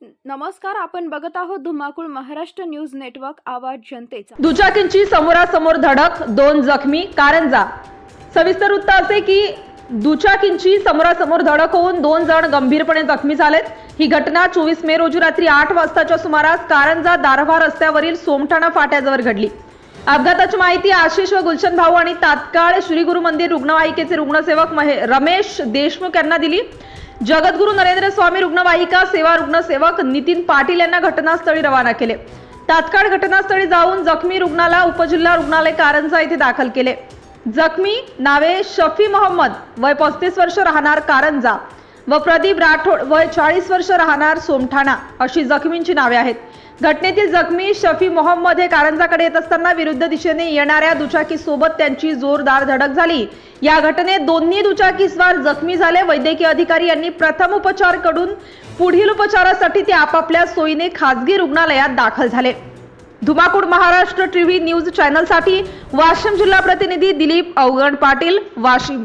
नमस्कार आपण बघत आहोत धुमाकूळ महाराष्ट्र न्यूज नेटवर्क आवाज जनतेचा. दुचाकींची समोरासमोर धडक दोन जखमी कारंजा सविस्तर वृत्त असे की दुचाकींची समोरासमोर धडक होऊन दोन जण गंभीरपणे जखमी झालेत. ही घटना चोवीस मे रोजी रात्री आठ वाजताच्या सुमारास कारंजा दारव्हा रस्त्यावरील सोमठाणा फाट्याजवळ घडली. अपघाताची माहिती आशिष व गुलशन भाऊ आणि तात्काळ श्री गुरु मंदिर रुग्णवाहिकेचे रुग्णसेवक रमेश देशमुख यांना दिली. जगद्गुरु नरेंद्र स्वामी रुग्णवाहिका सेवा रुग्णसेवक नितीन पाटील यांना घटनास्थळी रवाना केले. तात्काळ घटनास्थळी जाऊन जखमी रुग्णाला उपजिल्हा रुग्णालय कारंजा येथे दाखल केले. जखमी नावे शफी मोहम्मद वय पस्तीस वर्ष राहणार कारंजा. व प्रदीप राठोड वय चाळीस वर्ष राहणार सोमठाणा अशी जखमींची नावे आहेत. घटनेतील जखमी शफी मोहम्मद हे कारंजाकडे येत असताना विरुद्ध दिशेने येणाऱ्या दुचाकीसोबत त्यांची जोरदार धडक झाली. या घटनेत दोन्ही दुचाकीस्वार जखमी झाले. वैद्यकीय अधिकारी यांनी प्रथम उपचारकडून पुढील उपचारासाठी ते आपापल्या सोयीने खासगी रुग्णालयात दाखल झाले. धुमाकूड महाराष्ट्र टीव्ही न्यूज चॅनलसाठी वाशिम जिल्हा प्रतिनिधी दिलीप अवगण पाटील वाशिम.